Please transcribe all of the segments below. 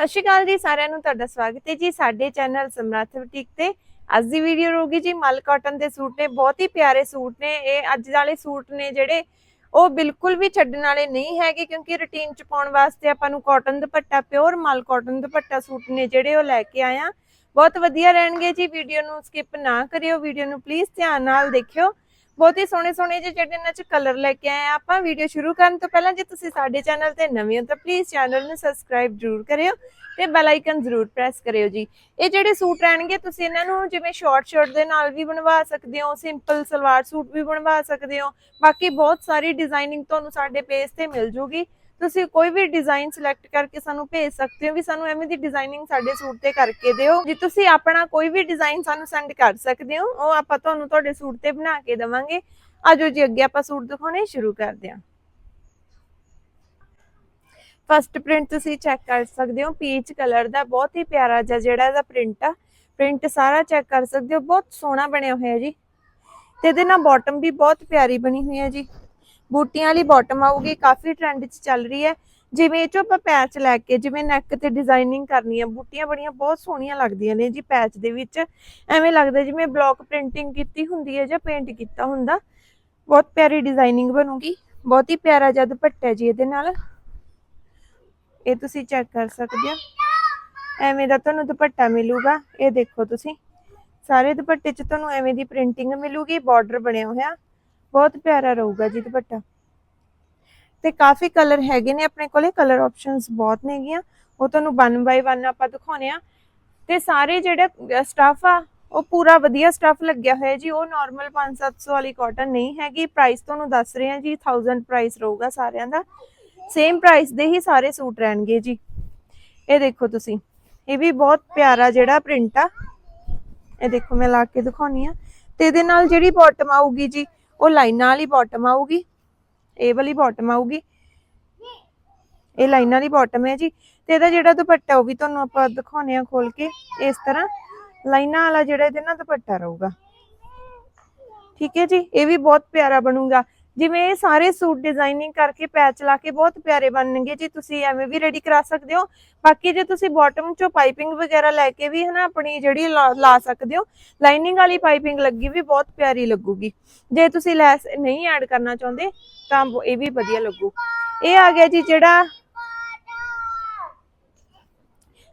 ਸਤਿ ਸ਼੍ਰੀ ਅਕਾਲ ਜੀ, ਸਾਰਿਆਂ ਨੂੰ ਤੁਹਾਡਾ ਸਵਾਗਤ ਹੈ ਜੀ ਸਾਡੇ ਚੈਨਲ ਸਮਰੱਥ ਬੁਟੀਕ ਤੇ। ਅੱਜ ਦੀ ਵੀਡੀਓ ਰਹੂਗੀ ਜੀ ਮਲ ਕਾਟਨ ਦੇ ਸੂਟ ਨੇ, ਬਹੁਤ ਹੀ ਪਿਆਰੇ ਸੂਟ ਨੇ, ਇਹ ਅੱਜ ਵਾਲੇ ਸੂਟ ਨੇ ਜਿਹੜੇ ਉਹ ਬਿਲਕੁਲ ਵੀ ਛੱਡਣ ਵਾਲੇ ਨਹੀਂ ਹੈਗੇ ਕਿਉਂਕਿ ਰੁਟੀਨ ਚ ਪਾਉਣ ਵਾਸਤੇ ਆਪਾਂ ਨੂੰ ਕਾਟਨ ਦੁਪੱਟਾ ਪਿਓਰ ਮਲ ਕਾਟਨ ਦੁਪੱਟਾ ਸੂਟ ਨੇ ਜਿਹੜੇ ਉਹ ਲੈ ਕੇ ਆਇਆ ਬਹੁਤ ਵਧੀਆ ਰਹਿਣਗੇ ਜੀ ਵੀਡੀਓ ਨੂੰ ਸਕਿਪ ਨਾ ਕਰਿਓ ਵੀਡੀਓ ਨੂੰ ਪਲੀਜ਼ ਧਿਆਨ ਨਾਲ ਦੇਖਿਓ। ਬਹੁਤ ਹੀ ਸੋਹਣੇ ਸੋਹਣੇ ਜਿਹੇ ਜਿਹੜੇ ਇਹਨਾਂ ਚ ਕਲਰ ਲੈ ਕੇ ਆਏ ਆਪਾਂ ਵੀਡੀਓ ਸ਼ੁਰੂ ਕਰਨ ਤੋਂ ਪਹਿਲਾਂ ਜੇ ਤੁਸੀਂ ਸਾਡੇ ਚੈਨਲ ਤੇ ਨਵੇਂ ਹੋ ਤਾਂ ਪਲੀਜ਼ ਚੈਨਲ ਨੂੰ ਸਬਸਕ੍ਰਾਈਬ ਜ਼ਰੂਰ ਕਰਿਓ ਤੇ ਬੈਲ ਆਈਕਨ ਜ਼ਰੂਰ ਪ੍ਰੈਸ ਕਰਿਓ ਜੀ। ਇਹ ਜਿਹੜੇ ਸੂਟ ਰਹਿਣਗੇ, ਤੁਸੀਂ ਇਹਨਾਂ ਨੂੰ ਜਿਵੇਂ ਸ਼ਾਰਟ ਸ਼ਰਟ ਦੇ ਨਾਲ ਵੀ ਬਣਵਾ ਸਕਦੇ ਹੋ ਸਿੰਪਲ ਸਲਵਾਰ ਸੂਟ ਵੀ ਬਣਵਾ ਸਕਦੇ ਹੋ। ਬਾਕੀ ਬਹੁਤ ਸਾਰੀ ਡਿਜ਼ਾਈਨਿੰਗ ਤੁਹਾਨੂੰ ਸਾਡੇ ਪੇਜ ਤੇ ਮਿਲ ਜੂਗੀ। ਤੁਸੀਂ ਕੋਈ ਵੀ ਡਿਜ਼ਾਈਨ ਸਿਲੈਕਟ ਕਰਕੇ ਸਾਨੂੰ ਭੇਜ ਸਕਦੇ ਹੋ ਵੀ ਸਾਨੂੰ ਐਵੇਂ ਦੀ ਡਿਜ਼ਾਈਨਿੰਗ ਸਾਡੇ ਸੂਟ ਤੇ ਕਰਕੇ ਦਿਓ। ਜੇ ਤੁਸੀਂ ਆਪਣਾ ਕੋਈ ਵੀ ਡਿਜ਼ਾਈਨ ਸਾਨੂੰ ਸੈਂਡ ਕਰ ਸਕਦੇ ਹੋ, ਉਹ ਆਪਾਂ ਤੁਹਾਨੂੰ ਤੁਹਾਡੇ ਸੂਟ ਤੇ ਬਣਾ ਕੇ ਦੇਵਾਂਗੇ। ਆਜੋ ਜੀ, ਅੱਗੇ ਆਪਾਂ ਸੂਟ ਦਿਖਾਉਣੇ ਸ਼ੁਰੂ ਕਰਦੇ ਹਾਂ। ਫਸਟ ਪ੍ਰਿੰਟ ਤੁਸੀਂ ਚੈੱਕ ਕਰ ਸਕਦੇ ਹੋ ਪੀਚ ਕਲਰ ਦਾ ਬਹੁਤ ਹੀ ਪਿਆਰਾ ਜਿਹਾ ਜਿਹੜਾ ਇਹਦਾ ਪ੍ਰਿੰਟ ਆ। ਪ੍ਰਿੰਟ ਸਾਰਾ ਚੈੱਕ ਕਰ ਸਕਦੇ ਹੋ, ਬਹੁਤ ਸੋਹਣਾ ਬਣਿਆ ਹੋਇਆ ਜੀ। ਤੇ ਇਹਦੇ ਨਾਲ ਬਾਟਮ ਵੀ ਬਹੁਤ ਪਿਆਰੀ ਬਣੀ ਹੋਈ ਹੈ ਜੀ। ਬੂਟੀਆਂ ਵਾਲੀ ਬਾਟਮ ਆਊਗੀ, ਕਾਫੀ ਟ੍ਰੈਂਡ 'ਚ ਚੱਲ ਰਹੀ ਹੈ। ਜਿਵੇਂ ਇਹ 'ਚੋਂ ਆਪਾਂ ਪੈਚ ਲੈ ਕੇ, ਜਿਵੇਂ ਨੈਕ ਤੇ ਡਿਜ਼ਾਈਨਿੰਗ ਕਰਨੀ ਹੈ, ਬੂਟੀਆਂ ਬੜੀਆਂ ਬਹੁਤ ਸੋਹਣੀਆਂ ਲੱਗਦੀਆਂ ਨੇ ਜੀ ਪੈਚ ਦੇ ਵਿੱਚ। ਐਵੇਂ ਲੱਗਦਾ ਜਿਵੇਂ ਬਲੌਕ ਪ੍ਰਿੰਟਿੰਗ ਕੀਤੀ ਹੁੰਦੀ ਹੈ ਜਾਂ ਪੇਂਟ ਕੀਤਾ ਹੁੰਦਾ। ਬਹੁਤ ਪਿਆਰੀ ਡਿਜ਼ਾਈਨਿੰਗ ਬਣੂਗੀ। ਬਹੁਤ ਹੀ ਪਿਆਰਾ ਜਿਹਾ ਦੁਪੱਟਾ ਜੀ ਇਹਦੇ ਨਾਲ। ਇਹ ਤੁਸੀਂ ਚੈੱਕ ਕਰ ਸਕਦੇ ਹੋ। ਐਵੇਂ ਦਾ ਤੁਹਾਨੂੰ ਦੁਪੱਟਾ ਮਿਲੂਗਾ। ਇਹ ਦੇਖੋ ਤੁਸੀਂ। ਸਾਰੇ ਦੁਪੱਟੇ 'ਚ ਤੁਹਾਨੂੰ ਐਵੇਂ ਦੀ ਪ੍ਰਿੰਟਿੰਗ ਮਿਲੂਗੀ। ਬਾਰਡਰ ਬਣਿਆ ਹੋਇਆ। ਬਹੁਤ ਪਿਆਰਾ ਰਹੂਗਾ ਜੀ ਦੁਪੱਟਾ। ਤੇ ਕਾਫੀ ਕਲਰ ਹੈਗੇ ਨੇ ਆਪਣੇ ਕੋਲੇ ਕਲਰ ਆਪਸ਼ਨਸ ਬਹੁਤ ਨੇਗੀਆਂ ਉਹ ਤੁਹਾਨੂੰ 1 ਬਾਈ 1 ਆਪਾਂ ਦਿਖਾਉਣੇ ਆ। ਤੇ ਸਾਰੇ ਜਿਹੜਾ ਸਟਾਫ ਆ, ਉਹ ਪੂਰਾ ਵਧੀਆ ਸਟਾਫ ਲੱਗਿਆ ਹੋਇਆ ਜੀ। ਉਹ ਨਾਰਮਲ 5-700 ਵਾਲੀ ਕਾਟਨ ਨਹੀਂ ਹੈਗੀ। ਪ੍ਰਾਈਸ ਤੁਹਾਨੂੰ ਦੱਸ ਰਹੇ ਆ ਜੀ 1000 ਪ੍ਰਾਈਸ ਰਹੂਗਾ ਸਾਰਿਆਂ ਦਾ। ਸੇਮ ਪ੍ਰਾਈਸ ਦੇ ਹੀ ਸਾਰੇ ਸੂਟ ਰਹਿਣਗੇ ਜੀ। ਇਹ ਦੇਖੋ ਤੁਸੀਂ, ਇਹ ਵੀ ਬਹੁਤ ਪਿਆਰਾ ਜਿਹੜਾ ਪ੍ਰਿੰਟ ਆ। ਇਹ ਦੇਖੋ ਮੈਂ ਲਾ ਕੇ ਦਿਖਾਉਣੀ ਆ। ਤੇ ਇਹਦੇ ਨਾਲ ਜਿਹੜੀ ਬਾਟਮ ਆਊਗੀ ਜੀ ਉਹ ਲਾਈਨਾਂ ਵਾਲੀ ਬਾਟਮ ਆਊਗੀ, ਇਹ ਵਾਲੀ ਬਾਟਮ ਆਊਗੀ। ਇਹ ਲਾਈਨਾਂ ਵਾਲੀ ਬਾਟਮ ਹੈ ਜੀ। ਤੇ ਇਹਦਾ ਜਿਹੜਾ ਦੁਪੱਟਾ ਉਹ ਵੀ ਤੁਹਾਨੂੰ ਆਪਾਂ ਦਿਖਾਉਣੇ ਆ ਖੋਲ ਕੇ, ਇਸ ਤਰ੍ਹਾਂ। ਲਾਈਨਾਂ ਵਾਲਾ ਜਿਹੜਾ ਇਹਦੇ ਨਾਲ ਦੁਪੱਟਾ ਰਹੂਗਾ। ਠੀਕ ਹੈ ਜੀ, ਇਹ ਵੀ ਬਹੁਤ ਪਿਆਰਾ ਬਣੂਗਾ। ਜਿਵੇਂ ਇਹ ਸਾਰੇ ਸੂਟ ਡਿਜ਼ਾਈਨਿੰਗ ਕਰਕੇ ਪੈਚ ਲਾ ਕੇ ਬਹੁਤ ਪਿਆਰੇ ਬਣਨਗੇ, ਜੀ ਤੁਸੀਂ ਐਵੇਂ ਵੀ ਰੈਡੀ ਕਰਾ ਸਕਦੇ ਹੋ। ਬਾਕੀ ਜੇ ਤੁਸੀਂ ਬਾਟਮ ਚੋਂ ਪਾਈਪਿੰਗ ਵਗੈਰਾ ਲੈ ਕੇ ਵੀ ਹਨਾ ਆਪਣੀ ਜਿਹੜੀ ਲਾ ਲਾ ਸਕਦੇ ਹੋ ਲਾਈਨਿੰਗ ਵਾਲੀ ਪਾਈਪਿੰਗ ਲੱਗੀ ਵੀ ਬਹੁਤ ਪਿਆਰੀ ਲੱਗੂਗੀ। ਜੇ ਤੁਸੀਂ ਲੈਸ ਨਹੀਂ ਐਡ ਕਰਨਾ ਚਾਹੁੰਦੇ, ਤਾਂ ਇਹ ਵੀ ਵਧੀਆ ਲੱਗੂ। ਇਹ ਆ ਗਿਆ ਜੀ ਜਿਹੜਾ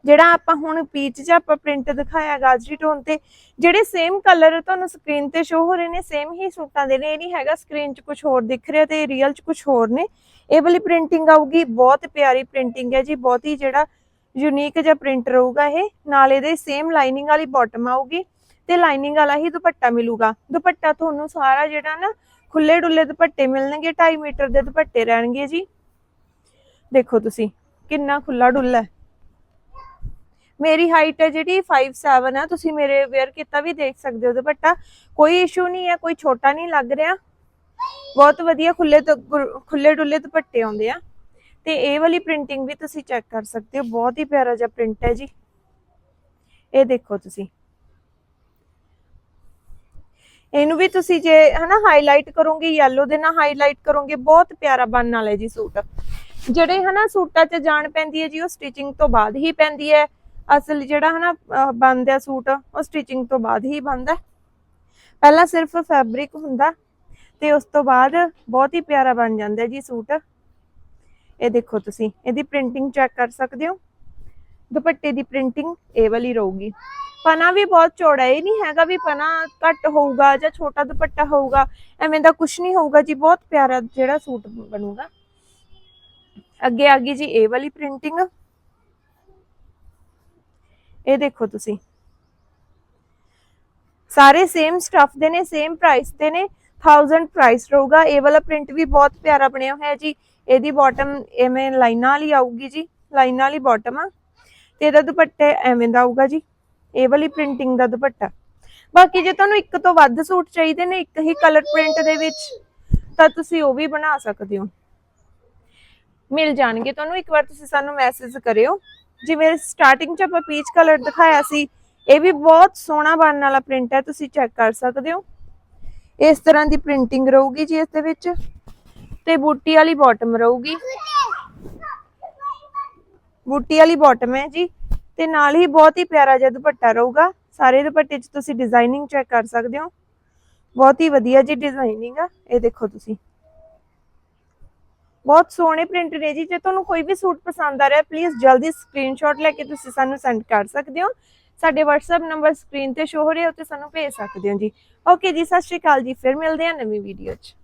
ਜਿਹੜਾ ਆਪਾਂ ਹੁਣ ਪੀਚ 'ਚ ਆਪਾਂ ਪ੍ਰਿੰਟ ਦਿਖਾਇਆ ਗਾਜਰੀ ਟੋਨ ਤੇ, ਜਿਹੜੇ ਸੇਮ ਕਲਰ ਤੁਹਾਨੂੰ ਸਕਰੀਨ ਤੇ ਸ਼ੋ ਹੋ ਰਹੇ ਨੇ ਸੇਮ ਹੀ ਸੂਟਾਂ ਦੇ ਨੇ, ਇਹ ਨਹੀਂ ਹੈਗਾ ਸਕਰੀਨ 'ਚ ਕੁਝ ਹੋਰ ਦਿਖ ਰਿਹਾ ਤੇ ਰੀਅਲ 'ਚ ਕੁਝ ਹੋਰ ਨੇ। ਇਹ ਵਾਲੀ ਪ੍ਰਿੰਟਿੰਗ ਆਊਗੀ, ਬਹੁਤ ਪਿਆਰੀ ਪ੍ਰਿੰਟਿੰਗ ਹੈ ਜੀ, ਬਹੁਤ ਹੀ ਜਿਹੜਾ ਯੂਨੀਕ ਜਿਹਾ ਪ੍ਰਿੰਟ ਰਹੂਗਾ ਇਹ। ਨਾਲ ਇਹਦੇ ਸੇਮ ਲਾਈਨਿੰਗ ਵਾਲੀ ਬਾਟਮ ਆਊਗੀ ਤੇ ਲਾਈਨਿੰਗ ਵਾਲਾ ਹੀ ਦੁਪੱਟਾ ਮਿਲੂਗਾ। ਦੁਪੱਟਾ ਤੁਹਾਨੂੰ ਸਾਰਾ ਜਿਹੜਾ ਨਾ ਖੁੱਲੇ ਡੁੱਲੇ ਦੁਪੱਟੇ ਮਿਲਣਗੇ 2.5 ਮੀਟਰ ਦੇ ਦੁਪੱਟੇ ਰਹਿਣਗੇ ਜੀ। ਦੇਖੋ ਤੁਸੀਂ, ਕਿੰਨਾ ਖੁੱਲਾ ਡੁੱਲਾ ਹੈ। ਮੇਰੀ ਹਾਈਟ ਹੈ ਜਿਹੜੀ 5'7 ਹੈ ਤੁਸੀਂ ਮੇਰੇ ਵੇਅਰ ਕੀਤਾ ਵੀ ਦੇਖ ਸਕਦੇ ਹੋ ਦੁਪੱਟਾ। ਕੋਈ ਇਸ਼ੂ ਨਹੀਂ ਹੈ, ਕੋਈ ਛੋਟਾ ਨਹੀਂ ਲੱਗ ਰਿਹਾ। ਬਹੁਤ ਵਧੀਆ ਖੁੱਲੇ ਖੁੱਲੇ ਡੁੱਲੇ ਦੁਪੱਟੇ ਆਉਂਦੇ ਆ। ਤੇ ਇਹ ਵਾਲੀ ਪ੍ਰਿੰਟਿੰਗ ਵੀ ਤੁਸੀਂ ਚੈੱਕ ਕਰ ਸਕਦੇ ਹੋ। ਬਹੁਤ ਹੀ ਪਿਆਰਾ ਜਿਹਾ ਪ੍ਰਿੰਟ ਹੈ ਜੀ। ਇਹ ਦੇਖੋ ਤੁਸੀਂ। ਇਹਨੂੰ ਵੀ ਤੁਸੀਂ ਜੇ ਹਨਾ ਹਾਈਲਾਈਟ ਕਰੋਗੇ ਯੈਲੋ ਦੇ ਨਾਲ ਹਾਈਲਾਈਟ ਕਰੋਗੇ, ਬਹੁਤ ਪਿਆਰਾ ਬਣਨ ਵਾਲਾ ਹੈ ਜੀ ਸੂਟ। ਜਿਹੜੇ ਹਨਾ ਸੂਟਾਂ 'ਚ ਜਾਣ ਪੈਂਦੀ ਹੈ ਜੀ, ਉਹ ਸਟਿਚਿੰਗ ਤੋਂ ਬਾਅਦ ਹੀ ਪੈਂਦੀ ਹੈ। ਅਸਲ ਜਿਹੜਾ ਹਨਾ ਬਣਦਾ ਸੂਟ, ਉਹ ਸਟਿਚਿੰਗ ਤੋਂ ਬਾਅਦ ਹੀ ਬਣਦਾ ਪਹਿਲਾਂ ਸਿਰਫ ਫੈਬਰਿਕ ਹੁੰਦਾ, ਤੇ ਉਸ ਤੋਂ ਬਾਅਦ ਬਹੁਤ ਹੀ ਪਿਆਰਾ ਬਣ ਜਾਂਦਾ ਜੀ ਸੂਟ। ਇਹ ਦੇਖੋ ਤੁਸੀਂ, ਇਹਦੀ ਪ੍ਰਿੰਟਿੰਗ ਚੈੱਕ ਕਰ ਸਕਦੇ ਹੋ। ਦੁਪੱਟੇ ਦੀ ਪ੍ਰਿੰਟਿੰਗ ਇਹ ਵਾਲੀ ਰਹੂਗੀ। ਪਨਾ ਵੀ ਬਹੁਤ ਚੌੜਾ ਇਹ ਨਹੀਂ ਹੈਗਾ ਵੀ ਪਨਾ ਘੱਟ ਹੋਊਗਾ ਜਾਂ ਛੋਟਾ ਦੁਪੱਟਾ ਹੋਊਗਾ, ਐਵੇਂ ਦਾ ਕੁਝ ਨਹੀਂ ਹੋਊਗਾ ਜੀ, ਬਹੁਤ ਪਿਆਰਾ ਜਿਹੜਾ ਸੂਟ ਬਣੂਗਾ। ਅੱਗੇ ਆ ਗਈ ਜੀ ਇਹ ਵਾਲੀ ਪ੍ਰਿੰਟਿੰਗ ਇਹ ਦੇਖੋ ਤੁਸੀਂ। ਸਾਰੇ ਸੇਮ ਸਟਫ ਦੇ ਨੇ ਸੇਮ ਪ੍ਰਾਈਸ ਦੇ ਨੇ 1000 ਪ੍ਰਾਈਸ ਰਹੂਗਾ। ਇਹ ਵਾਲਾ ਪ੍ਰਿੰਟ ਵੀ ਬਹੁਤ ਪਿਆਰਾ ਬਣਿਆ ਹੋਇਆ ਜੀ। ਇਹਦੀ ਬਾਟਮ ਐਵੇਂ ਲਾਈਨਾਂ ਵਾਲੀ ਆਊਗੀ ਜੀ। ਲਾਈਨਾਂ ਵਾਲੀ ਬਾਟਮ ਆ। ਤੇ ਇਹਦਾ ਦੁਪੱਟਾ ਐਵੇਂ ਦਾ ਆਊਗਾ ਜੀ। ਇਹ ਵਾਲੀ ਪ੍ਰਿੰਟਿੰਗ ਦਾ ਦੁਪੱਟਾ। ਬਾਕੀ ਜੇ ਤੁਹਾਨੂੰ ਇੱਕ ਤੋਂ ਵੱਧ ਸੂਟ ਚਾਹੀਦੇ ਨੇ, ਇੱਕ ਹੀ ਕਲਰ ਪ੍ਰਿੰਟ ਦੇ ਵਿੱਚ, ਤਾਂ ਤੁਸੀਂ ਉਹ ਵੀ ਬਣਾ ਸਕਦੇ ਹੋ। ਮਿਲ ਜਾਣਗੇ। ਤੁਹਾਨੂੰ ਇੱਕ ਵਾਰ ਤੁਸੀਂ ਸਾਨੂੰ ਮੈਸੇਜ ਕਰਿਓ। ਜਿਵੇਂ ਸਟਾਰਟਿੰਗ 'ਚ ਆਪਾਂ ਪੀਚ ਕਲਰ ਦਿਖਾਇਆ ਸੀ, ਇਹ ਵੀ ਬਹੁਤ ਸੋਹਣਾ ਬਣਨ ਵਾਲਾ ਪ੍ਰਿੰਟ ਹੈ, ਤੁਸੀਂ ਚੈੱਕ ਕਰ ਸਕਦੇ ਹੋ। ਇਸ ਤਰ੍ਹਾਂ ਦੀ ਪ੍ਰਿੰਟਿੰਗ ਰਹੂਗੀ ਜੀ ਇਸ ਦੇ ਵਿੱਚ, ਤੇ ਬੂਟੀ ਵਾਲੀ ਬਾਟਮ ਰਹੂਗੀ। ਬੂਟੀ ਵਾਲੀ ਬਾਟਮ ਹੈ ਜੀ, ਤੇ ਨਾਲ ਹੀ ਬਹੁਤ ਹੀ ਪਿਆਰਾ ਜਿਹਾ ਦੁਪੱਟਾ ਰਹੂਗਾ। ਸਾਰੇ ਦੁਪੱਟੇ 'ਚ ਤੁਸੀਂ ਡਿਜ਼ਾਈਨਿੰਗ ਚੈੱਕ ਕਰ ਸਕਦੇ ਹੋ। ਬਹੁਤ ਹੀ ਵਧੀਆ ਜੀ ਡਿਜ਼ਾਈਨਿੰਗ ਆ, ਇਹ ਦੇਖੋ ਤੁਸੀਂ। ਬਹੁਤ ਸੋਹਣੇ ਪ੍ਰਿੰਟ ਨੇ ਜੀ। ਜੇ ਤੁਹਾਨੂੰ ਕੋਈ ਵੀ ਸੂਟ ਪਸੰਦ ਆ ਰਿਹਾ ਪਲੀਜ਼ ਜਲਦੀ ਸਕਰੀਨਸ਼ਾਟ ਲੈ ਕੇ ਤੁਸੀਂ ਸਾਨੂੰ ਸੈਂਡ ਕਰ ਸਕਦੇ ਹੋ। ਸਾਡੇ WhatsApp ਨੰਬਰ ਸਕਰੀਨ ਤੇ ਸ਼ੋ ਹੋ ਰਿਹਾ, ਉੱਤੇ ਸਾਨੂੰ ਭੇਜ ਸਕਦੇ ਹੋ ਜੀ। ਓਕੇ ਜੀ, ਸਤਿ ਸ਼੍ਰੀ ਅਕਾਲ ਜੀ। ਫਿਰ ਮਿਲਦੇ ਹਾਂ ਨਵੀਂ ਵੀਡੀਓ 'ਚ।